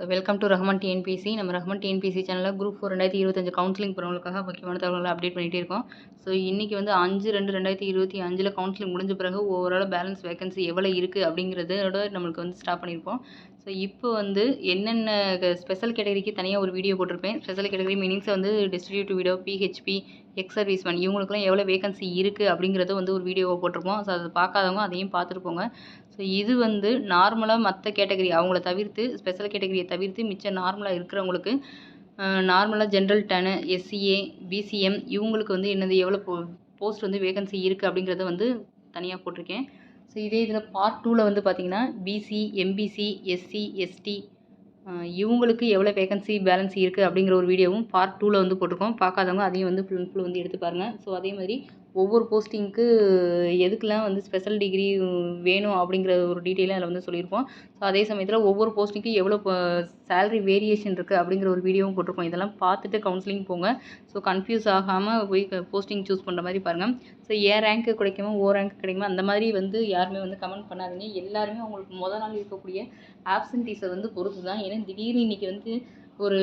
So welcome to Rahman TNPSC நம்ம Rahman TNPSC சேனலில் group four ரெண்டாயிரத்தி இருபத்தஞ்சு கவுன்சிலிங் போகிறவங்களுக்காக முக்கியமான தகவல்களை அப்டேட் பண்ணிகிட்டே இருக்கோம். ஸோ இன்றைக்கி வந்து அஞ்சு ரெண்டு ரெண்டாயிரத்தி இருபத்தி அஞ்சில் கவுன்சிலிங் முடிஞ்ச பிறகு ஓவரால் பேலன்ஸ் வேகன்சி எவ்வளோ இருக்குது அப்படிங்கிறதோட நம்மளுக்கு வந்து ஸ்டாப் பண்ணியிருப்போம். ஸோ இப்போ வந்து என்னென்ன ஸ்பெஷல் கேட்டகரிக்கு தனியாக ஒரு வீடியோ போட்டிருப்பேன். ஸ்பெஷல் கேட்டகரி மீனிங்ஸை வந்து distributive video PHB ex serviceman இவங்களுக்குலாம் எவ்வளோ வேகன்சி இருக்குது அப்படிங்கிறத வந்து ஒரு வீடியோவை போட்டிருப்போம். ஸோ அதை பார்க்காதவங்க அதையும் பார்த்துட்டு போங்க. ஸோ இது வந்து நார்மலாக மற்ற கேட்டகரி அவங்கள தவிர்த்து ஸ்பெஷல் கேட்டகரியை தவிர்த்து மிச்சம் நார்மலாக இருக்கிறவங்களுக்கு நார்மலாக ஜென்ரல் டனு எஸ்சிஏ பிசிஎம் இவங்களுக்கு வந்து என்னது எவ்வளோ போ போஸ்ட் வந்து வேகன்சி இருக்குது அப்படிங்கிறத வந்து தனியாக போட்டிருக்கேன். ஸோ இதே இதில் பார்ட் டூவில் வந்து பார்த்திங்கன்னா பிசி எம்பிசி எஸ்சி எஸ்டி இவங்களுக்கு எவ்வளோ வேகன்சி பேலன்ஸ் இருக்குது அப்படிங்கிற ஒரு வீடியோவும் பார்ட் டூவில் வந்து போட்டிருக்கோம். பார்க்காதவங்க அதையும் வந்து ஃபுல் அண்ட் ஃபுல் வந்து எடுத்து பாருங்கள் ஸோ அதே மாதிரி ஒவ்வொரு போஸ்டிங்க்கு எதுக்கெலாம் வந்து ஸ்பெஷல் டிகிரி வேணும் அப்படிங்கிற ஒரு டீட்டெயிலும் அதில் வந்து சொல்லியிருப்போம் ஸோ அதே சமயத்தில் ஒவ்வொரு போஸ்டிங்க்கு எவ்வளோ சேலரி வேரியேஷன் இருக்குது அப்படிங்கிற ஒரு வீடியோவும் போட்டிருக்கோம். இதெல்லாம் பார்த்துட்டு கவுன்சிலிங் போங்க. ஸோ கன்ஃபியூஸ் ஆகாமல் போய் போஸ்டிங் சூஸ் பண்ணுற மாதிரி பாருங்கள் ஸோ ஏ ரேங்க்கு கிடைக்குமோ ஓ ரேங்க் கிடைக்குமோ அந்த மாதிரி வந்து யாருமே வந்து கமெண்ட் பண்ணாதீங்க. எல்லாருமே அவங்களுக்கு மொதல் நாள் இருக்கக்கூடிய ஆப்சன்டீஸை வந்து பொறுத்து தான் ஏன்னா திடீர்னு இன்றைக்கி வந்து ஒரு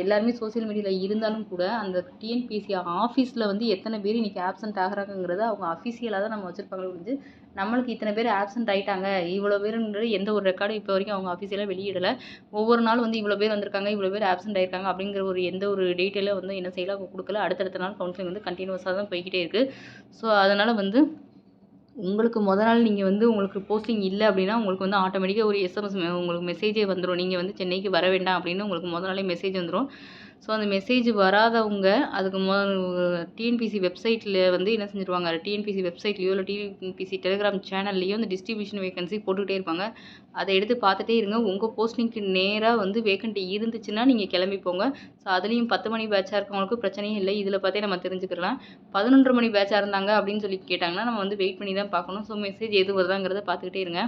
எல்லாருமே சோசியல் மீடியாவில் இருந்தாலும் கூட அந்த டிஎன்பிஎஸ்சி ஆஃபீஸில் வந்து எத்தனை பேர் இன்றைக்கி ஆப்சண்ட் ஆகிறாங்கிறத அவங்க அஃபிஷியலாக தான் நம்ம வச்சுருப்பாங்க முடிஞ்சு நம்மளுக்கு இத்தனை பேர் ஆப்சண்ட் ஆகிட்டாங்க இவ்வளோ பேருன்றது எந்த ஒரு ரெக்கார்டும் இப்போ வரைக்கும் அவங்க அஃபிஷியலாக வெளியிடலை. ஒவ்வொரு நாளும் வந்து இவ்வளோ பேர் வந்திருக்காங்க இவ்வளோ பேர் ஆப்சண்ட் ஆகிருக்காங்க அப்படிங்கிற ஒரு எந்த ஒரு டீட்டெயிலும் வந்து என்ன செய்யலாம் அவங்க கொடுக்கல. அடுத்தடுத்த நாள் கவுன்சிலிங் வந்து கண்டினியூஸாக தான் போய்கிட்டே இருக்குது ஸோ அதனால் வந்து உங்களுக்கு முத நாள் நீங்கள் வந்து உங்களுக்கு போஸ்டிங் இல்லை அப்படின்னா உங்களுக்கு வந்து ஆட்டோமேட்டிக்காக ஒரு எஸ்எம்எஸ் உங்களுக்கு மெசேஜே வந்துடும் நீங்கள் வந்து சென்னைக்கு வர வேண்டாம் அப்படின்னு உங்களுக்கு முத நாளே மெசேஜ் வந்துடும் ஸோ அந்த மெசேஜ் வராதவங்க அதுக்கு மொ டிஎன்பிசி வெப்சைட்டில் வந்து என்ன செஞ்சுருவாங்க? டிஎன்பிசி வெப்சைட்லேயோ இல்லை டிஎன்பிசி டெலிகிராம் சேனல்லையோ அந்த டிஸ்ட்ரிபியூஷன் வேகன்சி போட்டுக்கிட்டே இருப்பாங்க. அதை எடுத்து பார்த்துட்டே இருங்க. உங்கள் போஸ்டிங்க்கு நேராக வந்து வேக்கண்ட்டி இருந்துச்சுன்னா நீங்கள் கிளம்பி போங்க. ஸோ அதுலேயும் பத்து மணி பேட்சாக இருக்கவங்களுக்கு பிரச்சனையும் இல்லை. இதில் பார்த்தே நம்ம தெரிஞ்சுக்கலாம் பதினொன்றரை மணி பேட்சாக இருந்தாங்க அப்படின்னு சொல்லி கேட்டாங்கன்னா நம்ம வந்து வெயிட் பண்ணி தான் பார்க்கணும். ஸோ மெசேஜ் எது வருதாங்கிறத பார்த்துக்கிட்டே இருங்க.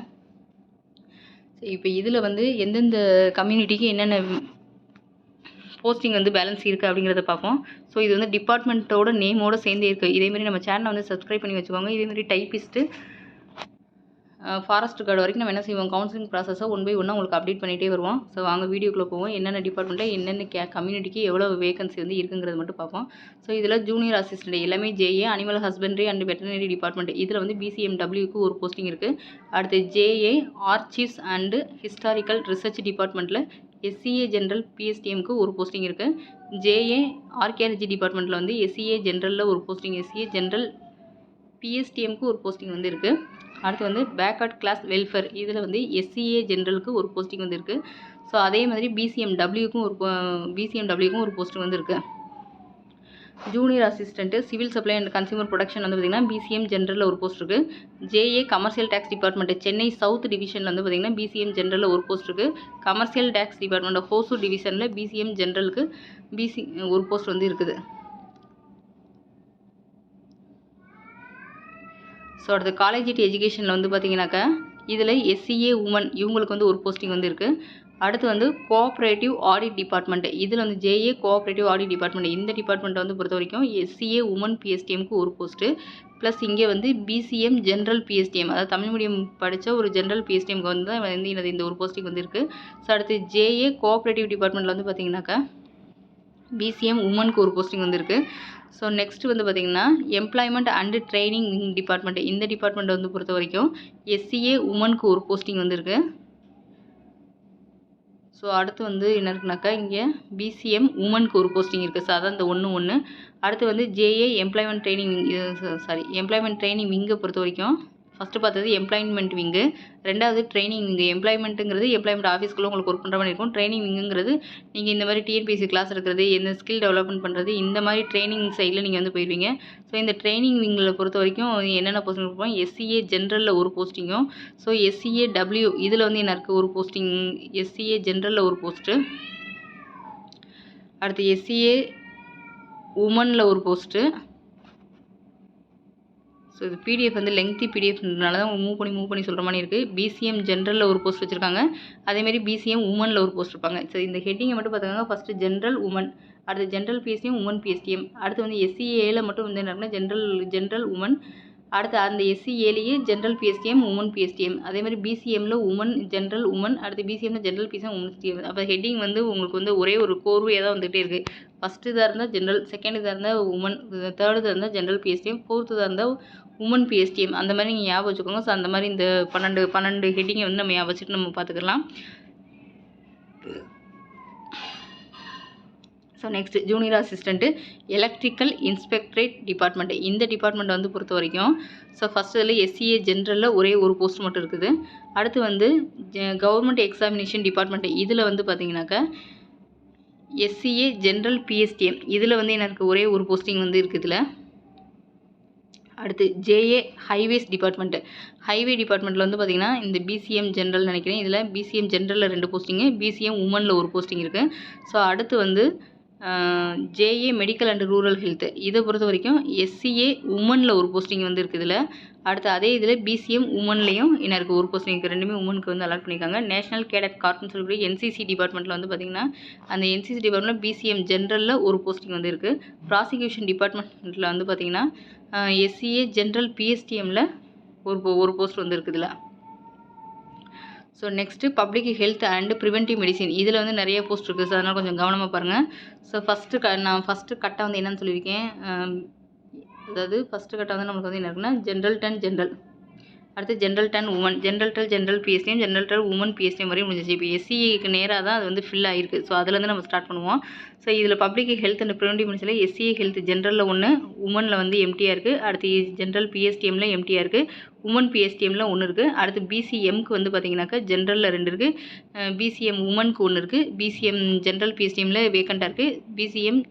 ஸோ இப்போ இதில் வந்து எந்தெந்த கம்யூனிட்டிக்கு என்னென்ன போஸ்டிங் வந்து பேலன்ஸ் இருக்குது அப்படிங்கிறத பார்ப்போம். ஸோ இது வந்து டிபார்ட்மெண்ட்டோட நேமோடு சேர்ந்தே இருக்குது இதேமாரி நம்ம சேனலை வந்து சப்ஸ்கிரைப் பண்ணி வச்சுக்கோங்க. இதேமாரி டைப்பிஸ்ட்டு ஃபாரஸ்ட் கார்டு வரைக்கும் நம்ம என்ன செய்வோம்? கவுன்சிலிங் ப்ராசஸை ஒன் பை ஒன்னாக உங்களுக்கு அப்டேட் பண்ணிகிட்டே வருவோம். ஸோ வாங்க வீடியோக்குள்ளே போவோம். என்னென்ன டிபார்ட்மெண்ட்டில் என்னென்ன கே கம்யூனிட்டிக்கு எவ்வளோ வேகன்சி வந்து இருக்குங்கிறது மட்டும் பார்ப்போம். ஸோ இதில் ஜூனியர் அசிஸ்டன்ட் எல்லாமே JA animal husbandry and veterinary department இதில் வந்து பிசிஎம்டபிள்யூக்கு ஒரு போஸ்டிங் இருக்குது அடுத்து JA archives and historical research டிபார்ட்மெண்ட்டில் எஸ்சிஏ ஜென்ரல் பிஎஸ்டிஎம்க்கு ஒரு போஸ்டிங் இருக்குது ஜேஏ ஆர்கியாலஜி டிபார்ட்மெண்ட்டில் வந்து எஸ்சிஏ ஜென்ரலில் ஒரு போஸ்டிங் எஸ்சிஏ ஜென்ரல் பிஎஸ்டிஎம்க்கு ஒரு போஸ்டிங் வந்து இருக்குது அடுத்து வந்து பேக்அவுட் கிளாஸ் வெல்ஃபேர் இதில் வந்து எஸ்சிஏ ஜென்ரலுக்கு ஒரு போஸ்டிங் வந்து இருக்குது ஸோ அதே மாதிரி பிசிஎம்டபிள்யூக்கும் ஒரு பிசிஎம்டபிள்யூக்கும் ஒரு போஸ்டிங் வந்து இருக்குது junior assistant civil supply and consumer production வந்து பார்த்திங்கன்னா பிசிஎம் ஜென்ரலில் ஒரு போஸ்ட் இருக்குது JA commercial taxes department Chennai south டிவிஷனில் வந்து பார்த்திங்கன்னா பிசிஎம் ஜென்ரலில் ஒரு போஸ்ட் இருக்குது கமர்ஷியல் டேக்ஸ் டிபார்ட்மெண்ட் ஹோசூர் டிவிஷனில் பிசிஎம் ஜென்ரலுக்கு பிசி ஒரு போஸ்ட் வந்து இருக்குது. ஸோ அடுத்து காலேஜ் எஜுகேஷனில் வந்து பார்த்திங்கனாக்கா இதில் எஸ்சிஏ உமன் இவங்களுக்கு வந்து ஒரு போஸ்டிங் வந்து இருக்குது அடுத்து வந்து கோஆப்ரேட்டிவ் ஆடிட் டிபார்ட்மெண்ட் இதில் வந்து ஜேஏ கோஆப்ரேட்டிவ் ஆடிட் டிபார்ட்மெண்ட் இந்த டிபார்ட்மெண்ட் வந்து பொறுத்த வரைக்கும் எஸ்சிஏ உமன் பிஎஸ்டிஎம்க்கு ஒரு போஸ்ட்டு ப்ளஸ் இங்கே வந்து பிசிஎம் ஜென்ரல் பிஎஸ்டிஎம் அதாவது தமிழ் மீடியம் படித்த ஒரு ஜென்ரல் பிஎஸ்டிஎம்க்கு வந்து தான் வந்து எனது இந்த ஒரு போஸ்டிங் வந்து இருக்குது ஸோ அடுத்து ஜேஏ கோஆப்ரேட்டிவ் டிபார்ட்மெண்ட்டில் வந்து பார்த்திங்கனாக்கா பிசிஎம் உமனுக்கு ஒரு போஸ்டிங் வந்திருக்கு. ஸோ நெக்ஸ்ட் வந்து பார்த்திங்கன்னா எம்ப்ளாய்மெண்ட் அண்டு ட்ரைனிங் டிபார்ட்மெண்ட் இந்த டிபார்ட்மெண்ட் வந்து பொறுத்த வரைக்கும் எஸ்சிஏ உமனுக்கு ஒரு போஸ்டிங் வந்துருக்கு. ஸோ அடுத்து வந்து என்ன இருக்குனாக்கா இங்கே பிசிஎம் உமனுக்கு ஒரு போஸ்டிங் இருக்குது சார் அதான் இந்த ஒன்று ஒன்று அடுத்து வந்து JA employment training sorry employment training விங்கை பொறுத்த வரைக்கும் ஃபஸ்ட்டு பார்த்தது எம்ப்ளாய்மெண்ட் விங்கு ரெண்டாவது ட்ரைனிங் விங்கு எம்ப்ளாய்மெண்ட்டுங்கிறது எம்ப்ளாய்மெண்ட் ஆஃபீஸ்க்குள்ளே உங்களுக்கு ஒர்க் பண்ணுற மாதிரி இருக்கும். ட்ரைனிங் விங்குங்கிறது நீங்கள் இந்த மாதிரி டிஎன்பிசி கிளாஸ் இருக்கிறது எந்த ஸ்கில் டெவலப்மெண்ட் பண்ணுறது இந்த மாதிரி ட்ரைனிங் சைடில் நீங்கள் வந்து போயிடுவீங்க ஸோ இந்த ட்ரைனிங் விங்கில் பொறுத்த வரைக்கும் என்னென்ன போஸ்டிங் இருப்போம் எஸ்சிஏ ஜென்ரலில் ஒரு போஸ்டிங்கும் ஸோ எஸ்சிஏ டபிள்யூ இதில் வந்து என்ன இருக்குது ஒரு போஸ்டிங் எஸ்சிஏ ஜென்ரலில் ஒரு போஸ்ட்டு அடுத்து எஸ்சிஏ உமனில் ஒரு போஸ்ட்டு ஸோ இது பிடிஎஃப் வந்து லெங்க்தி பிடிஎஃப்னால தான் மூவ் பண்ணி மூவ் பண்ணி சொல்கிற மாதிரி இருக்குது பிசிஎம் ஜென்ரலில் ஒரு போஸ்ட் வச்சுருக்காங்க. அதேமாரி பிசிஎம் உமனில் ஒரு போஸ்ட் இருப்பாங்க. ஸோ இந்த ஹெட்டிங்கை மட்டும் பார்த்துக்காங்க. ஃபஸ்ட்டு ஜென்ரல் உமன் அடுத்து ஜென்ரல் பிஎஸ்டிஎம் உமன் பிஎஸ்டிஎம் அடுத்து வந்து எஸ்சிஏல மட்டும் வந்து என்ன ஜென்ரல் ஜென்ரல் உமன் அடுத்து அந்த எஸ்சிஏலேயே ஜென்ரல் பிஎஸ்டிஎம் உமன் பிஎஸ்டிஎம் அதே மாதிரி பிசிஎம்மில் உமன் ஜென்ரல் உமன் அடுத்து பிசிஎம்மில் ஜென்ரல் பிஎஸ்எம் உமன் பிஎஸ்டிஎம் அப்போ ஹெட்டிங் வந்து உங்களுக்கு வந்து ஒரே ஒரு கோர்வையாக தான் வந்துகிட்டே இருக்குது ஃபஸ்ட்டு இதாக இருந்தால் ஜென்ரல் செகண்ட் இதாக இருந்தால் உமன் தேர்ட் இதாக இருந்தால் ஜென்ரல் பிஎஸ்டிஎம் ஃபோர்த்து இதாக இருந்தால் உமன் பிஎஸ்டிஎம் அந்த மாதிரி நீங்கள் ஞாபகம் வச்சுக்கோங்க. ஸோ அந்த மாதிரி இந்த பன்னெண்டு பன்னெண்டு ஹெட்டிங்கை வந்து நம்ம ஞாபகம் வச்சுட்டு நம்ம பார்த்துக்கலாம். So next junior assistant electrical inspectorate department இந்த டிபார்ட்மெண்ட் வந்து பொறுத்த வரைக்கும் ஸோ ஃபஸ்ட் இதில் எஸ்சிஏ ஜென்ரலில் ஒரே ஒரு போஸ்ட் மட்டும் இருக்குது. அடுத்து வந்து கவர்மெண்ட் எக்ஸாமினேஷன் டிபார்ட்மெண்ட் இதில் வந்து பார்த்தீங்கன்னாக்கா எஸ்சிஏ ஜென்ரல் பிஎஸ்டிஎம் இதில் வந்து எனக்கு ஒரே ஒரு போஸ்டிங் வந்து இருக்குது இதில். அடுத்து ஜேஏ ஹைவேஸ் டிபார்ட்மெண்ட்டு ஹைவே டிபார்ட்மெண்ட்டில் வந்து பார்த்திங்கன்னா இந்த பிசிஎம் ஜென்ரல் நினைக்கிறேன். இதில் பிசிஎம் ஜென்ரலில் ரெண்டு போஸ்டிங்கு பிசிஎம் உமனில் ஒரு போஸ்டிங் இருக்குது ஸோ அடுத்து வந்து JA medical and rural health இதை பொறுத்த வரைக்கும் எஸ்சிஏ உமனில் ஒரு போஸ்டிங் வந்து இருக்குது இதில். அடுத்து அதே இதில் பிசிஎம் உமன்லேயும் என்ன இருக்குது ஒரு போஸ்டிங் இருக்குது ரெண்டுமே உமனுக்கு வந்து அலாட் பண்ணியிருக்காங்க. நேஷனல் கேடட் கார்ப்னு சொல்லக்கூடிய என்சிசி டிபார்ட்மெண்ட்டில் வந்து பார்த்திங்கன்னா அந்த என்சிசி டிபார்ட்மெண்ட்டில் பிசிஎம் ஜென்ரலில் ஒரு போஸ்டிங் வந்து இருக்குது ப்ராசிக்யூஷன் டிபார்ட்மெண்ட்டில் வந்து பார்த்திங்கன்னா எஸ்சிஏ ஜென்ரல் பிஎஸ்டிஎம்மில் ஒரு ஒரு போஸ்ட் வந்து இருக்குதுல so next public health and preventive medicine இதில் வந்து நிறைய போஸ்ட் இருக்குது ஸோ அதனால் கொஞ்சம் கவனமாக பாருங்கள் ஸோ ஃபஸ்ட்டு க நான் ஃபஸ்ட்டு கட்டாக வந்து என்னென்னு சொல்லியிருக்கேன். அதாவது ஃபஸ்ட்டு கட்டாக வந்து நம்மளுக்கு வந்து என்ன இருக்குன்னா ஜென்ரல் டென் ஜென்ரல் அடுத்து general ten woman general ten general PSTM general ten woman PSTM வரையும் முடிஞ்சிச்சு. இப்போ எஸ்சிக்கு நேராக தான் அது வந்து ஃபில் ஆகிருக்கு ஸோ அதுலேருந்து நம்ம ஸ்டார்ட் பண்ணுவோம். ஸோ இதில் பப்ளிக் ஹெல்த் அண்ட் ப்ரிவென்டிவ் மெடிசனில் எஸ்சிஏ ஹெல்த் ஜென்ரலில் ஒன்று உமனில் வந்து எம்டியாக இருக்குது அடுத்து ஜென்ரல் பிஎஸ்டிஎம்மில் எம்டியாக இருக்குது உமன் பிஎஸ்டிஎம்மில் ஒன்று இருக்குது அடுத்து பிசிஎம்க்கு வந்து பார்த்திங்கனாக்கா ஜென்ரலில் ரெண்டு இருக்குது பிசிஎம் உமனுக்கு ஒன்று இருக்குது பிசிஎம் ஜென்ரல் பிஎஸ்டிஎம்மில் வேக்கண்ட்டாக இருக்குது பிசிஎம்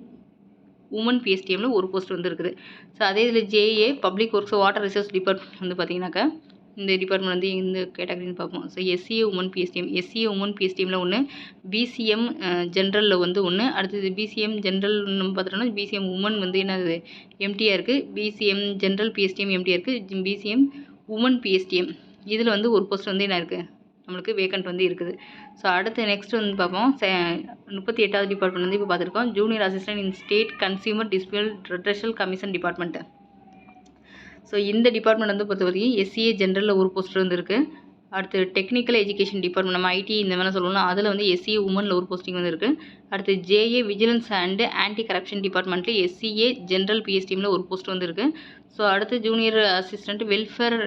உமன் பிஎஸ்டிஎம்மில் ஒரு போஸ்ட் வந்து இருக்குது. ஸோ அதே இதில் JA public works water resource department வந்து பார்த்திங்கனாக்கா இந்த டிபார்ட்மெண்ட் வந்து இந்த கேட்டகரின்னு பார்ப்போம். So SCA woman PSTM SCA woman பிஎஸ்டிஎம்மில் ஒன்று பிசிஎம் ஜென்ரலில் வந்து ஒன்று அடுத்தது பிசிஎம் ஜென்ரல் நம்ம பார்த்துட்டோம்னா பிசிஎம் உமன் வந்து என்னது? எம்டியாக இருக்குது பிசிஎம் ஜென்ரல் பிஎஸ்டிஎம் எம்டியாக இருக்குது பிசிஎம் உமன் பிஎஸ்டிஎம் இதில் வந்து ஒரு போஸ்ட் வந்து என்ன இருக்குது நம்மளுக்கு வேக்கண்ட் வந்து இருக்குது. ஸோ அடுத்து நெக்ஸ்ட் வந்து பார்ப்போம். முப்பத்தி எட்டாவது டிபார்ட்மெண்ட் வந்து இப்போ பார்த்துருக்கோம். Junior assistant in state consumer dispute redressal commission department so இந்த டிபார்ட்மெண்ட் வந்து பொறுத்த வரைக்கும் எஸ்சிஏ ஜென்ரலில் ஒரு போஸ்ட் வந்துருக்கு. அடுத்து டெக்னிக்கல் எஜுகேஷன் டிபார்ட்மெண்ட் நம்ம ஐடி இந்த மாதிரி சொல்லணும் அதில் வந்து எஸ்சிஏ உமனில் ஒரு போஸ்டிங் வந்துருக்கு. அடுத்து JA vigilance and anti corruption டிபார்ட்மெண்ட்டில் எஸ்சிஏ ஜென்ரல் பிஎஸ்டிஎம்மில் ஒரு போஸ்ட் வந்துருக்கு. ஸோ அடுத்து junior assistant welfare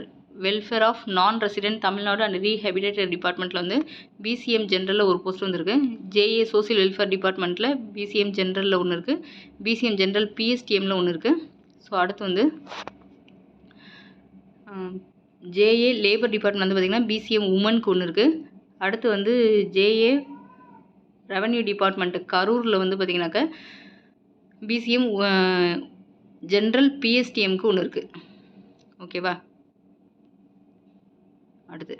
welfare of non resident Tamil Nadu and rehabilitated டிபார்ட்மெண்ட்டில் வந்து பிசிஎம் ஜென்ரலில் ஒரு போஸ்ட் வந்திருக்கு. ஜேஏ சோசியல் வெல்ஃபேர் டிபார்ட்மெண்ட்டில் பிசிஎம் ஜென்ரலில் ஒன்று இருக்குது பிசிஎம் ஜென்ரல் பிஎஸ்டிஎம்மில் ஒன்று இருக்குது ஸோ அடுத்து வந்து ஜேஏ லேபர் டிபார்ட்மெண்ட் வந்து பார்த்திங்கன்னா பிசிஎம் உமனுக்கு ஒன்று இருக்குது அடுத்து வந்து ஜேஏ ரெவன்யூ டிபார்ட்மெண்ட்டு கரூரில் வந்து பார்த்திங்கனாக்கா பிசிஎம் ஜென்ரல் பிஎஸ்டிஎம்க்கு ஒன்று இருக்குது ஓகேவா அடுத்து.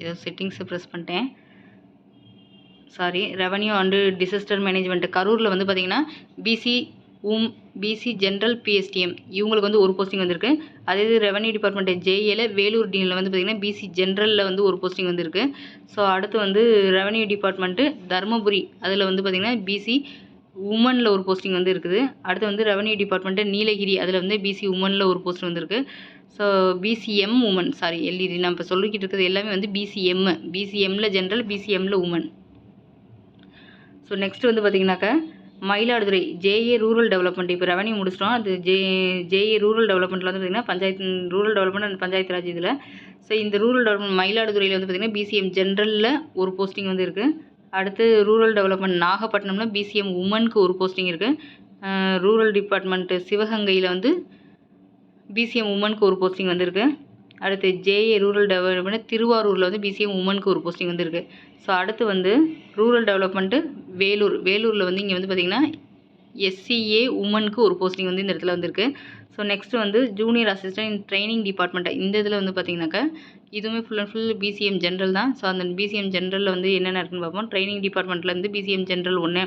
இதோ செட்டிங்ஸை ப்ரெஸ் பண்ணிட்டேன். Sorry revenue and disaster management கரூரில் வந்து பார்த்திங்கன்னா PC um PC general PSTM இவங்களுக்கு வந்து ஒரு போஸ்டிங் வந்திருக்கு. அதே இது ரெவன்யூ டிபார்ட்மெண்ட் ஜேஏல வேலூர் டீனில் வந்து பார்த்திங்கன்னா பிசி ஜென்ரலில் வந்து ஒரு போஸ்டிங் வந்திருக்கு. ஸோ அடுத்து வந்து ரெவன்யூ டிபார்ட்மெண்ட்டு தருமபுரி. அதில் வந்து பார்த்திங்கன்னா பிசி உமனில் ஒரு போஸ்டிங் வந்து இருக்குது. அடுத்து வந்து ரெவன்யூ டிபார்ட்மெண்ட்டு நீலகிரி. அதில் வந்து பிசி உமனில் ஒரு போஸ்ட் வந்திருக்கு. So BCM woman sorry LED நான் இப்போ சொல்லிக்கிட்டு இருக்கிறது எல்லாமே வந்து பிசிஎம் பிசிஎம்மில் ஜென்ரல் பிசிஎம்மில் உமன் ஸோ நெக்ஸ்ட் வந்து பார்த்திங்கனாக்கா மயிலாடுதுறை ஜேஏ ரூரல் டெவலப்மெண்ட் இப்போ ரெவன்யூ முடிச்சிட்டோம். அது ஜே ஜேஏ ரூரல் டெவலப்மெண்ட்டில் வந்து பார்த்திங்கன்னா panchayat rural development and panchayat raj இதில். ஸோ இந்த ரூரல் டெவலப்மெண்ட் மயிலாடுதுறையில் வந்து பார்த்திங்கன்னா பிசிஎம் ஜென்ரலில் ஒரு போஸ்டிங் வந்து இருக்குது அடுத்து ரூரல் டெவலப்மெண்ட் நாகப்பட்டினமில் பிசிஎம் உமனுக்கு ஒரு போஸ்டிங் இருக்குது ரூரல் டிபார்ட்மெண்ட்டு சிவகங்கையில் வந்து பிசிஎம் உமனுக்கு ஒரு போஸ்டிங் வந்திருக்கு. அடுத்து ஜேஏ ரூரல் டெவலப்மெண்ட் திருவாரூரில் வந்து பிசிஎம் உமனுக்கு ஒரு போஸ்டிங் வந்திருக்கு. ஸோ அடுத்து வந்து ரூரல் டெவலப்மெண்ட்டு வேலூர். வேலூரில் வந்து இங்கே வந்து பார்த்திங்கன்னா எஸ்சிஏ உமனுக்கு ஒரு போஸ்டிங் வந்து இந்த இடத்துல வந்திருக்கு. ஸோ நெக்ஸ்ட் வந்து junior assistant in training department இந்த இதில் வந்து பார்த்தீங்கன்னாக்கா இதுவுமே full and full BCM general தான். ஸோ அந்த பிசிஎம் ஜென்ரலில் வந்து என்னென்ன இருக்குன்னு பார்ப்போம். ட்ரைனிங் டிபார்ட்மெண்ட்லேருந்து பிசிஎம் ஜென்ரல் ஒன்று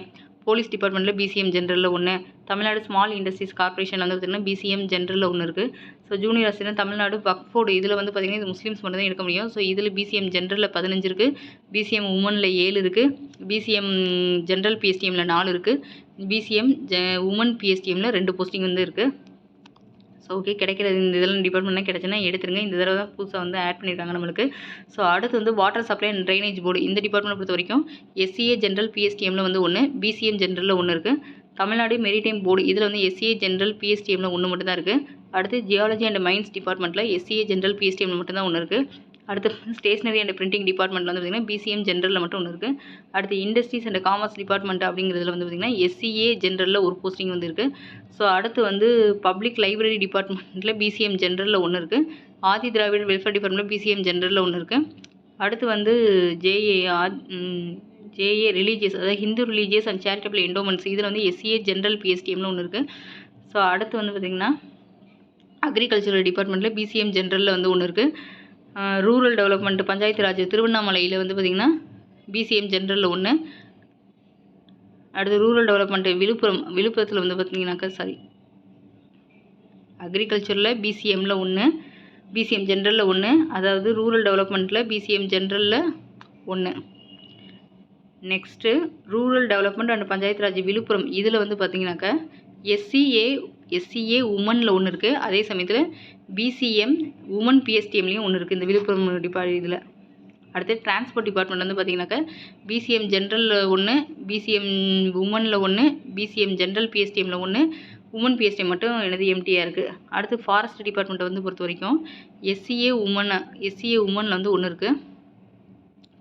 போலீஸ் டிபார்ட்மெண்ட்டில் பிசிஎம் ஜென்ரலில் ஒன்று தமிழ்நாடு ஸ்மால் இண்டஸ்ட்ரீஸ் கார்பரேஷன் வந்து பார்த்திங்கன்னா பிசிஎம் ஜென்ரலில் ஒன்று இருக்குது so junior assistant Tamil Nadu Waqf board இதில் வந்து பார்த்திங்கன்னா இது முஸ்லீம்ஸ் மட்டும் தான் எடுக்க முடியும். ஸோ இதில் பிசிஎம் ஜென்ரலில் பதினஞ்சு இருக்குது பிசிஎம் உமனில் ஏழு இருக்குது பிசிஎம் ஜென்ரல் பிஎஸ்டிஎம்மில் நாலு இருக்குது பிசிஎம் ஜ உமன் பிஎஸ்டிஎம்மில் ரெண்டு போஸ்டிங் வந்து இருக்குது ஸோ ஓகே கிடைக்கிறது இந்த இதெல்லாம் டிபார்ட்மெண்ட்லாம் கிடச்சுன்னா எடுத்துருங்க. இந்த தடவை தான் புதுசாக வந்து ஆட் பண்ணியிருக்காங்க நம்மளுக்கு. ஸோ அடுத்து வந்து water supply and drainage board இந்த டிபார்ட்மெண்ட் பொறுத்த வரைக்கும் எஸ்சிஏ ஜென்ரல் பிஎஸ்டிஎம்மில் வந்து ஒன்று பிசிஎம் ஜென்ரலில் ஒன்று இருக்குது தமிழ்நாடு மெரிடைம் போர்டு இதில் வந்து எஸ்சிஏ ஜென்ரல் பிஎஸ்டிஎம்மில் ஒன்று மட்டும் தான் இருக்குது அடுத்து ஜியாலஜி அண்ட் மைன்ஸ் டிபார்ட்மெண்ட்டில் எஸ்சிஏ ஜென்ரல் பிஎஸ்டிஎம்மில் மட்டும் தான் ஒன்று இருக்குது அடுத்து ஸ்டேஷனரி அண்ட் பிரிண்டிங் டிபார்ட்மெண்ட்டில் வந்து பார்த்திங்கன்னா பிசிஎம் ஜென்ரலில் மட்டும் ஒன்று இருக்குது அடுத்து இண்டஸ்ட்ரீஸ் அண்ட் காமர்ஸ் டிபார்ட்மெண்ட் அப்படிங்கிறதுல வந்து பார்த்திங்கன்னா எஸ்சிஏ ஜென்ரலில் ஒரு போஸ்டிங் வந்து இருக்குது ஸோ அடுத்து வந்து பப்ளிக் லைப்ரரி டிபார்ட்மெண்ட்டில் பிசிஎம் ஜென்ரலில் ஒன்று இருக்குது ஆதி திராவிட வெல்ஃபேர் டிபார்ட்மெண்ட்டில் பிசிஎம் ஜென்ரலில் ஒன்று இருக்குது அடுத்து வந்து ஜேஏ ஜேஏ ரிலீஜியஸ் அதாவது Hindu religious and charitable endowments இதில் வந்து எஸ்சிஏ ஜென்ரல் பிஎஸ்டிஎம்னு ஒன்று இருக்குது ஸோ அடுத்து வந்து பார்த்திங்கன்னா அக்ரிகல்ச்சரல் டிபார்ட்மெண்ட்டில் பிசிஎம் ஜென்ரலில் வந்து ஒன்று இருக்குது ரூரல் டெவலப்மெண்ட் பஞ்சாயத்து ராஜ் திருவண்ணாமலையில் வந்து பார்த்திங்கன்னா பிசிஎம் ஜென்ரலில் ஒன்று அடுத்து ரூரல் டெவலப்மெண்ட் விழுப்புரம் விழுப்புரத்தில் வந்து பார்த்திங்கனாக்கா சாரி அக்ரிகல்ச்சரில் பிசிஎம்மில் ஒன்று பிசிஎம் ஜென்ரலில் ஒன்று அதாவது ரூரல் டெவலப்மெண்ட்டில் பிசிஎம் ஜென்ரலில் ஒன்று next rural development and panchayat raj Villupuram இதில் வந்து பார்த்திங்கனாக்கா எஸ்சிஏ எஸ்சிஏ உமனில் ஒன்று இருக்குது அதே சமயத்தில் பிசிஎம் உமன் பிஎஸ்டிஎம்லேயும் ஒன்று இருக்குது இந்த விழுப்புரம் டிபார்ட் இதில். அடுத்து டிரான்ஸ்போர்ட் டிபார்ட்மெண்ட் வந்து பார்த்தீங்கன்னாக்கா பிசிஎம் ஜென்ரலில் ஒன்று பிசிஎம் உமனில் ஒன்று பிசிஎம் ஜென்ரல் பிஎஸ்டிஎம்மில் ஒன்று உமன் பிஎஸ்டிஎம் மட்டும் எனது எம்டியாக இருக்குது அடுத்து ஃபாரஸ்ட் டிபார்ட்மெண்ட்டை வந்து பொறுத்த வரைக்கும் எஸ்சிஏ உமன் எஸ்சிஏ உமனில் வந்து ஒன்று இருக்குது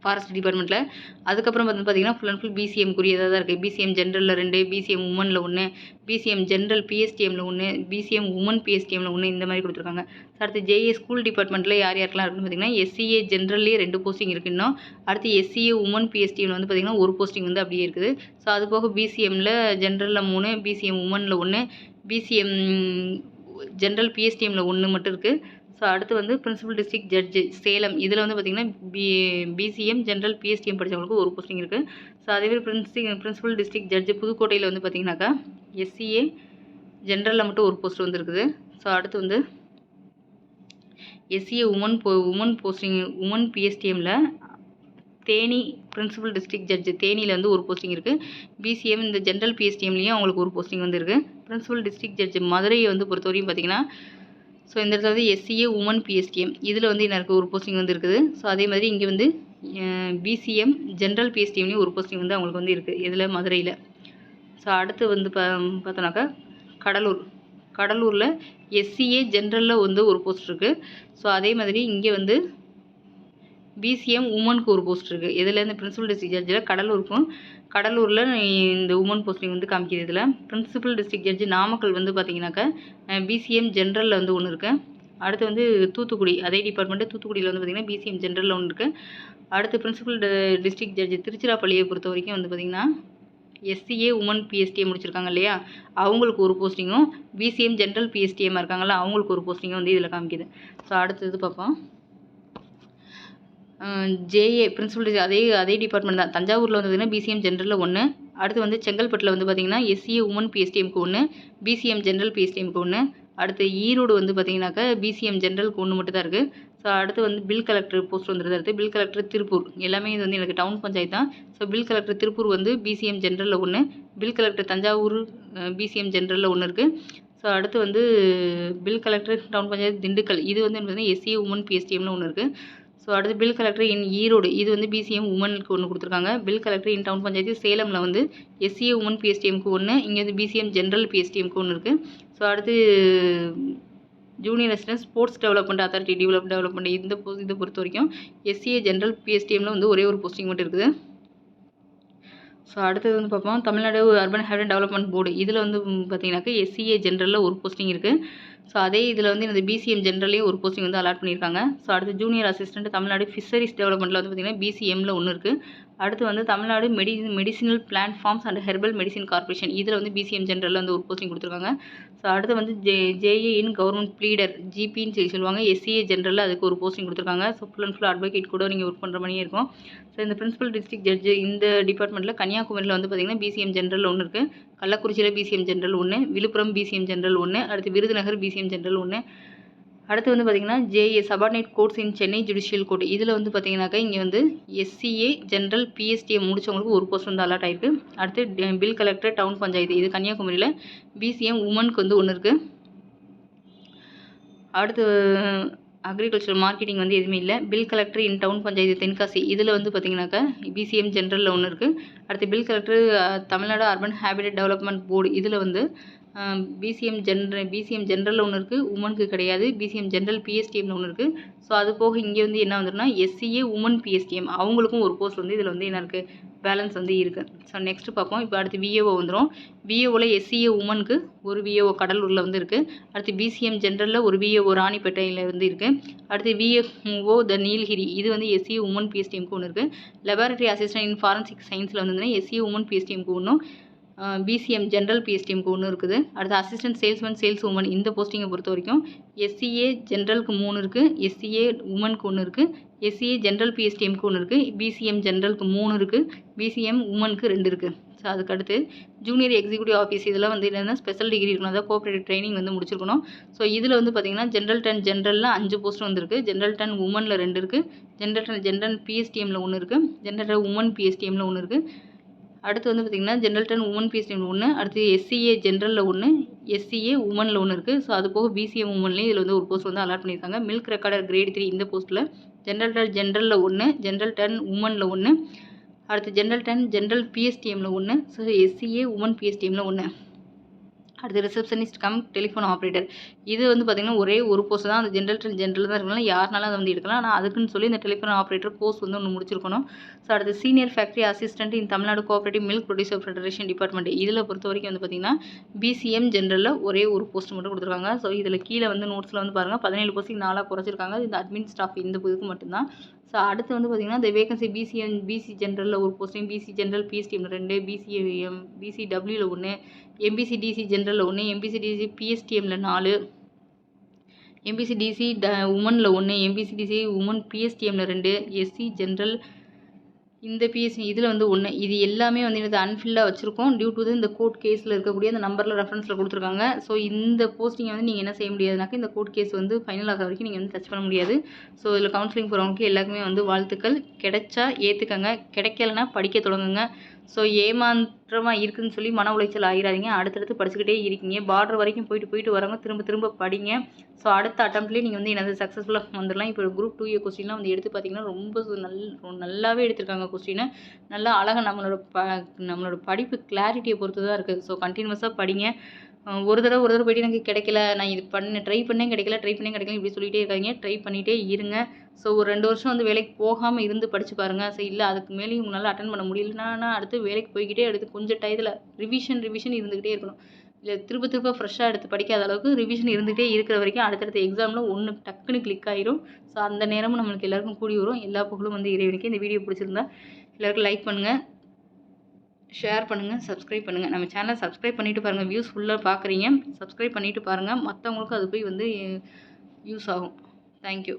ஃபாரஸ்ட் டிபார்ட்மெண்ட்டில் அதுக்கப்புறம் வந்து பார்த்தீங்கன்னா ஃபுல் அண்ட் ஃபுல் பிசிஎம்க்குரியதாக தான் இருக்குது பிசிஎம் ஜென்ரலில் ரெண்டு பிசிஎம் உமனில் ஒன்று பிசிஎம் ஜென்ரல் பிஎஸ்டிஎம்மில் ஒன்று பிசிஎம் உமன் பிஎஸ்டிஎம்மில் ஒன்று இந்த மாதிரி கொடுத்துருக்காங்க. அடுத்து ஜேஏ ஸ்கூல் டிபார்ட்மெண்ட்டில் யார் யாருக்கெல்லாம் இருக்குன்னு பார்த்தீங்கன்னா எஸ்சிஏ ஜென்ரல்லே ரெண்டு போஸ்டிங் இருக்குது இன்னும். அடுத்து எஸ்சிஏ உமன் பிஎஸ்டிஎம்மில் வந்து பார்த்திங்கன்னா ஒரு போஸ்டிங் வந்து அப்படியே இருக்குது. ஸோ அது போக பிசிஎம்மில் ஜென்ரலில் மூணு பிசிஎம் உமனில் ஒன்று பிசிஎம் ஜென்ரல் பிஎஸ்டிஎம்மில் ஒன்று மட்டும் இருக்குது ஸோ அடுத்து வந்து பிரின்சிபல் டிஸ்ட்ரிக்ட் ஜட்ஜு சேலம் இதில் வந்து பார்த்திங்கன்னா பி பிசிஎம் ஜென்ரல் பிஎஸ்டிஎம் படித்தவங்களுக்கு ஒரு போஸ்டிங் இருக்குது ஸோ அதேமாதிரி பிரின்சி பிரின்சிபல் டிஸ்ட்ரிக்ட் ஜட்ஜு புதுக்கோட்டையில் வந்து பார்த்திங்கனாக்கா எஸ்சிஏ ஜென்ரலில் மட்டும் ஒரு போஸ்ட் வந்துருக்குது. ஸோ அடுத்து வந்து எஸ்சிஏ உமன் போ உமன் போஸ்டிங் உமன் பிஎஸ்டிஎம்மில் தேனி பிரின்சிபல் டிஸ்ட்ரிக்ட் ஜட்ஜு தேனியில் வந்து ஒரு போஸ்டிங் இருக்குது பிசிஎம் இந்த ஜென்ரல் பிஎஸ்டிஎம்லேயும் அவங்களுக்கு ஒரு போஸ்டிங் வந்துருக்கு. பிரின்சிபல் டிஸ்ட்ரிக்ட் ஜட்ஜு மதுரையை வந்து பொறுத்தவரையும் பார்த்திங்கன்னா ஸோ இந்த இடத்துல வந்து எஸ்சிஏ உமன் பிஎஸ்டிஎம் இதில் வந்து எனக்கு ஒரு போஸ்டிங் வந்து இருக்குது ஸோ அதே மாதிரி இங்கே வந்து பிசிஎம் ஜென்ரல் பிஎஸ்டிஎம்லேயும் ஒரு போஸ்டிங் வந்து அவங்களுக்கு வந்து இருக்குது இதில் மதுரையில். ஸோ அடுத்து வந்து பா பார்த்தோன்னாக்கா கடலூர். கடலூரில் எஸ்சிஏ ஜென்ரலில் வந்து ஒரு போஸ்ட் இருக்குது ஸோ அதே மாதிரி இங்கே வந்து பிசிஎம் உமனுக்கு ஒரு போஸ்ட் இருக்குது இதில் இந்த பிரின்சிபல் டிஸ்ட்ரிக்ட் ஜட்ஜில் கடலூருக்கும் கடலூரில் இந்த உமன் போஸ்டிங் வந்து காமிக்கிது இதில். பிரின்சிபல் டிஸ்ட்ரிக்ட் ஜட்ஜி நாமக்கல் வந்து பார்த்தீங்கன்னாக்கா பிசிஎம் ஜென்ரலில் வந்து ஒன்று இருக்குது அடுத்து வந்து தூத்துக்குடி அதே டிபார்ட்மெண்ட்டு தூத்துக்குடியில் வந்து பார்த்திங்கன்னா பிசிஎம் ஜென்ரலில் ஒன்று இருக்குது அடுத்து பிரின்சிபல் டிஸ்ட்ரிக்ட் ஜட்ஜி திருச்சிராப்பள்ளியை பொறுத்த வரைக்கும் வந்து பார்த்திங்கன்னா எஸ்சிஏ உமன் பிஎஸ்டிஏ முடிச்சிருக்காங்க இல்லையா? அவங்களுக்கு ஒரு போஸ்டிங்கும் பிசிஎம் ஜென்ரல் பிஎஸ்டிஎம் இருக்காங்கல்ல அவங்களுக்கு ஒரு போஸ்டிங்கும் வந்து இதில் காமிக்குது. ஸோ அடுத்தது பார்ப்போம். ஜேஏ பிரின்சிபல் அதே அதே டிபார்ட்மெண்ட் தான். தஞ்சாவூரில் வந்து பார்த்திங்கன்னா பிசிஎம் ஜென்ரலில் ஒன்று அடுத்து வந்து செங்கல்பட்டில் வந்து பார்த்திங்கன்னா எஸ்சிஏ உமன் பிஎஸ்டிஎம்க்கு ஒன்று பிசிஎம் ஜென்ரல் பிஎஸ்டிஎம்க்கு ஒன்று அடுத்து ஈரோடு வந்து பார்த்திங்கனாக்கா பிசிஎம் ஜென்ரலுக்கு ஒன்று மட்டும் தான் இருக்குது ஸோ அடுத்து வந்து பில் கலெக்டர் போஸ்ட் வந்துருது. அடுத்து பில் கலெக்டர் திருப்பூர். எல்லாமே இது வந்து எனக்கு டவுன் பஞ்சாயத்து தான். ஸோ பில் கலெக்டர் திருப்பூர் வந்து பிசிஎம் ஜென்ரலில் ஒன்று பில் கலெக்டர் தஞ்சாவூர் பிசிஎம் ஜென்ரலில் ஒன்று இருக்குது ஸோ அடுத்து வந்து bill collector town panchayat Dindigul. இது வந்து பார்த்திங்கன்னா எஸ்சிஏ உமன் பிஎஸ்டிஎம்னு ஒன்று இருக்குது ஸோ அடுத்து பில் கலெக்டர் இன் ஈரோடு இது வந்து பிசிஎம் உமனுக்கு ஒன்று கொடுத்துருக்காங்க. Bill collector in town panchayat சேலமில் வந்து எஸ்சிஏ உமன் பிஎஸ்டிஎம்க்கு ஒன்று இங்கே வந்து பிசிஎம் ஜென்ரல் பிஎஸ்டிஎம்க்கு ஒன்று இருக்குது ஸோ அடுத்து junior resident sports development authority develop development இந்த போ இதை பொறுத்த வரைக்கும் எஸ்சிஏ ஜென்ரல் பிஎஸ்டிஎம்மில் வந்து ஒரே ஒரு போஸ்டிங் மட்டும் இருக்குது. ஸோ அடுத்தது வந்து பார்ப்போம். Tamil Nadu urban habitat development board இதில் வந்து பார்த்தீங்கன்னாக்கா எஸ்சிஏ ஜென்ரலில் ஒரு போஸ்டிங் இருக்குது ஸோ அதே இதில் வந்து இந்த பிசிஎம் ஜென்ரல்லேயே ஒரு போஸ்டிங் வந்து அலாட் பண்ணியிருக்காங்க. ஸோ அடுத்து ஜூனியர் அசிஸ்டன்ட் தமிழ்நாடு ஃபிஷரிஸ் டெவலப்மெண்ட்டில் வந்து பார்த்திங்கன்னா பிசிஎம்மில் ஒன்று இருக்குது அடுத்து வந்து Tamil Nadu மெடி medicinal plant farms and herbal medicine corporation இதில் வந்து பிசிஎம் ஜென்ரலில் வந்து ஒரு போஸ்டிங் கொடுத்துருக்காங்க. ஸோ அடுத்து வந்து ஜே ஜேஏஇன் கவர்மெண்ட் ப்ளீடர் ஜிபின்னு சொல்லி சொல்லுவாங்க. எஸ்சிஏ ஜென்ரலில் அதுக்கு ஒரு போஸ்டிங் கொடுத்துருக்காங்க. So full and full advocate கூட நீங்கள் ஒர்க் பண்ணுற மாதிரியே இருக்கும். ஸோ இந்த பிரின்சிபல் டிஸ்ட்ரிக்ட் ஜட்ஜு இந்த டிபார்ட்மெண்ட்டில் கன்னியாகுமரியில் வந்து பார்த்திங்கன்னா பிசிஎம் ஜென்ரல் ஒன்று இருக்குது கள்ளக்குறிச்சியில் பிசிஎம் ஜென்ரல் ஒன்று விழுப்புரம் பிசிஎம் ஜென்ரல் ஒன்று அடுத்து விருதுநகர் பிசிஎம் ஜென்ரல் ஒன்று அடுத்து வந்து பார்த்திங்கன்னா JA subordinate courts in Chennai judicial court இதில் வந்து பார்த்திங்கனாக்கா இங்கே வந்து எஸ்சிஏ ஜென்ரல் பிஎஸ்டியை முடிச்சவங்களுக்கு ஒரு போஸ்ட் வந்து அலாட் ஆயிருக்கு. அடுத்து பில் கலெக்டர் டவுன் பஞ்சாயத்து இது கன்னியாகுமரியில் பிசிஎம் உமனுக்கு வந்து ஒன்று இருக்குது அடுத்து அக்ரிகல்ச்சர் மார்க்கெட்டிங் வந்து எதுவுமே இல்லை. Bill collector in town panchayat Tenkasi இதில் வந்து பார்த்திங்கனாக்கா பிசிஎம் ஜென்ரலில் ஒன்று இருக்குது அடுத்து bill collector Tamil Nadu urban habitat development board இதில் வந்து பிசிஎம் ஜென்ரல் பிசிஎம் ஜென்ரல் ஒன்று இருக்குது உமனுக்கு கிடையாது. பிசிஎம் ஜென்ரல் பிஎஸ்டிஎம்னு ஒன்று இருக்குது ஸோ அது போக இங்கே வந்து என்ன வந்துருன்னா எஸ்சிஏ உமன் பிஎஸ்டிஎம் அவங்களுக்கும் ஒரு போஸ்ட் வந்து இதில் வந்து என்ன இருக்குது பேலன்ஸ் வந்து இருக்குது ஸோ நெக்ஸ்ட்டு பார்ப்போம். இப்போ அடுத்து விஏஓ வந்துடும் விஏஓவில் எஸ்சிஏ உமனுக்கு ஒரு விஏஓ கடலூரில் வந்து இருக்குது அடுத்து பிசிஎம் ஜென்ரலில் ஒரு விஏஓ ராணிப்பேட்டையில் வந்து இருக்குது அடுத்து விஏஓ த நீலகிரி இது வந்து எஸ்சிஏ உமன் பிஎஸ்டிஎம்க்கு ஒன்று இருக்குது லெபார்டரி அசிஸ்டன்ட் இன் ஃபாரன்சிக் சயின்ஸில் வந்து எஸ்சிஏ உமன் பிஎஸ்டிஎம்க்கு ஒன்றும் பிசிஎம் ஜென்ரல் பிஎஸ்டிஎம்க்கு ஒன்று இருக்குது. அடுத்து அசிஸ்டன்ட் சேல்ஸ்மேன் சேல்ஸ் உமன் இந்த போஸ்டிங்கை பொறுத்த வரைக்கும் எஸ்சிஏ ஜென்ரலுக்கு மூணு இருக்குது எஸ்சிஏ உமனுக்கு ஒன்று இருக்குது எஸ்சிஏ ஜென்ரல் பிஎஸ்டிஎம்க்கு ஒன்று இருக்குது பிசிஎம் ஜென்ரலுக்கு மூணு இருக்குது பிசிஎம் உமனுக்கு ரெண்டு இருக்குது ஸோ அதுக்கடுத்து ஜூனியர் எக்ஸிக்யூட்டிவ் ஆஃபீஸ் இதெல்லாம் வந்து என்னென்னா ஸ்பெஷல் டிகிரி இருக்கணும். அதாவது கோஆப்ரேட்டிவ் ட்ரைனிங் வந்து முடிச்சிருக்கணும். ஸோ இதில் வந்து பார்த்திங்கன்னா ஜென்ரல் டென் ஜென்ரலில் அஞ்சு போஸ்ட் வந்துருக்கு. ஜென்ரல் டென் உமனில் ரெண்டு இருக்குது ஜென்ரல் டென் ஜென்ரல் பிஎஸ்டிஎம்மில் ஒன்று இருக்குது ஜென்ரல் டன் உமன் பிஎஸ்டிஎம்மில் ஒன்று இருக்குது அடுத்து வந்து பார்த்திங்கன்னா ஜென்ரல் டென் உமன் பிஎஸ்டிஎம் ஒன்று அடுத்து எஸ்சிஏ ஜென்ரலில் ஒன்று எஸ்சிஏ உமனில் ஒன்று இருக்குது ஸோ அது போக பிசிஎம் உமன்லேயும் இதில் வந்து ஒரு போஸ்ட் வந்து அலாட் பண்ணியிருக்காங்க மில்க் ரெக்கார்டர் கிரேட் த்ரீ இந்த போஸ்ட்டில் ஜென்ரல் டென் ஜென்ரலில் ஒன்று ஜென்ரல் டென் உமனில் ஒன்று அடுத்து ஜென்ரல் டென் ஜென்ரல் பிஎஸ்டிஎம்மில் ஒன்று ஸோ எஸ்சிஏ உமன் பிஎஸ்டிஎம்மில் ஒன்று அடுத்து ரிசப்ஷனிஸ்ட் கம் டெலிஃபோன் ஆப்ரேட்டர் இது வந்து பார்த்திங்கன்னா ஒரே ஒரு போஸ்ட் தான். அந்த ஜென்ரல் டென் ஜென்ரல் தான் இருக்கலாம் யாருனாலும் அதை வந்து எடுக்கலாம். ஆனால் அதுக்குன்னு சொல்லி இந்த டெலிஃபோன் ஆப்ரேட்டர் கோர்ஸ் வந்து ஒன்று முடிச்சிருக்கணும். ஸோ அடுத்து senior factory assistant in Tamil Nadu cooperative milk producer federation department இதில் பொறுத்த வரைக்கும் வந்து பார்த்திங்கன்னா பிசிஎம் ஜென்ரலில் ஒரே ஒரு போஸ்ட் மட்டும் கொடுத்துருக்காங்க. ஸோ இதில் கீழே வந்து நோட்ஸில் வந்து பாருங்கள் பதினேழு போஸ்டிங் நாளாக குறைச்சிருக்காங்க. இந்த அட்மின் ஸ்டாஃப் இந்த இதுக்கு மட்டும்தான். ஸோ அடுத்து வந்து பார்த்திங்கன்னா இந்த வேகன்சி பிசிஎம் பிசி ஜென்ரலில் ஒரு போஸ்டிங் பிசி ஜென்ரல் பிஎஸ்டிஎம் ரெண்டு பிசிஎம் பிசிடபிள்யூவில் ஒன்று எம்பிசி டிசி ஜென்ரலில் ஒன்று எம்பிசி டிசி பிஎஸ்டிஎம்மில் நாலு எம்பிசி டிசி ட உமனில் ஒன்று எம்பிசி டிசி உமன் பிஎஸ்டிஎம்மில் ரெண்டு எஸ்சி ஜென்ரல் இந்த பிஎஸ்சி இதில் வந்து ஒன்று இது எல்லாமே வந்து இது அன்ஃபில்லாக வச்சுருக்கோம். டியூ டு இந்த கோர்ட் கேஸில் இருக்கக்கூடிய அந்த நம்பரில் ரெஃபரன்ஸில் கொடுத்துருக்காங்க. ஸோ இந்த போஸ்டிங்கை வந்து நீங்கள் என்ன செய்ய முடியாதுனாக்கா இந்த கோர்ட் கேஸ் வந்து ஃபைனல் ஆகிற வரைக்கும் நீங்கள் வந்து டச் பண்ண முடியாது. ஸோ இதில் கவுன்சிலிங் போகிறவங்களுக்கு எல்லாருக்குமே வந்து வாழ்த்துக்கள். கிடைச்சா ஏற்றுக்கங்க கிடைக்கலனா படிக்க தொடங்குங்க. ஸோ ஏமாற்றமாக இருக்குதுன்னு சொல்லி மன உளைச்சல் ஆகிடாதீங்க அடுத்தடுத்து படிச்சுக்கிட்டே இருக்கீங்க. பார்டர் வரைக்கும் போயிட்டு போயிட்டு வரவங்க திரும்ப திரும்ப படிங்க. ஸோ அடுத்த அட்டம்ப்ட்லேயே நீங்கள் வந்து என்னது சக்ஸஸ்ஃபுல்லாக வந்துடலாம் இப்போ குரூப் டூ ஏ கொஸ்டின்லாம் வந்து எடுத்து பார்த்தீங்கன்னா ரொம்ப நல் நல்லாவே எடுத்திருக்காங்க கொஸ்டினை நல்லா அழகாக நம்மளோட ப நம்மளோட படிப்பு கிளாரிட்டியை பொறுத்து தான் இருக்குது ஸோ கண்டினியூஸாக படிங்க. ஒரு தடவை ஒரு தடவை போயிட்டு எனக்கு கிடைக்கல. நான் இது பண்ண ட்ரை பண்ணேன் கிடைக்கல ட்ரை பண்ணேன் கிடைக்கல இப்படி சொல்லிகிட்டே இருக்காங்க ட்ரை பண்ணிகிட்டே இருங்க. ஸோ ஒரு ரெண்டு வருஷம் வந்து வேலைக்கு போகாமல் இருந்து படித்து பாருங்கள் ஸோ இல்லை அதுக்கு மேலேயும் உங்களால் அட்டன் பண்ண முடியலன்னா அடுத்து வேலைக்கு போய்கிட்டே எடுத்து கொஞ்சம் டயத்தில் ரிவிஷன் ரிவிஷன் இருந்துக்கிட்டே இருக்கணும். இல்லை திரும்ப திரும்ப ஃப்ரெஷ்ஷாக எடுத்து படிக்காத அளவுக்கு ரிவிஷன் இருந்துகிட்டே இருக்கிற வரைக்கும் அடுத்தடுத்த எக்ஸாமில் ஒன்று டக்குன்னு கிளிக் ஆயிரும். ஸோ அந்த நேரமும் நம்மளுக்கு எல்லாருக்கும் கூடி வரும். எல்லா புகழும் வந்து இறைவனுக்கு இந்த வீடியோ பிடிச்சிருந்தா எல்லாருக்கும் லைக் பண்ணுங்கள் ஷேர் பண்ணுங்கள் சப்ஸ்கிரைப் பண்ணுங்கள் நம்ம சேனலை சப்ஸ்கிரைப் பண்ணிவிட்டு பாருங்கள் வியூஸ் ஃபுல்லாக பார்க்குறீங்க சப்ஸ்கிரைப் பண்ணிவிட்டு பாருங்கள் மற்றவங்களுக்கும் அது போய் வந்து யூஸ் ஆகும். தேங்க்யூ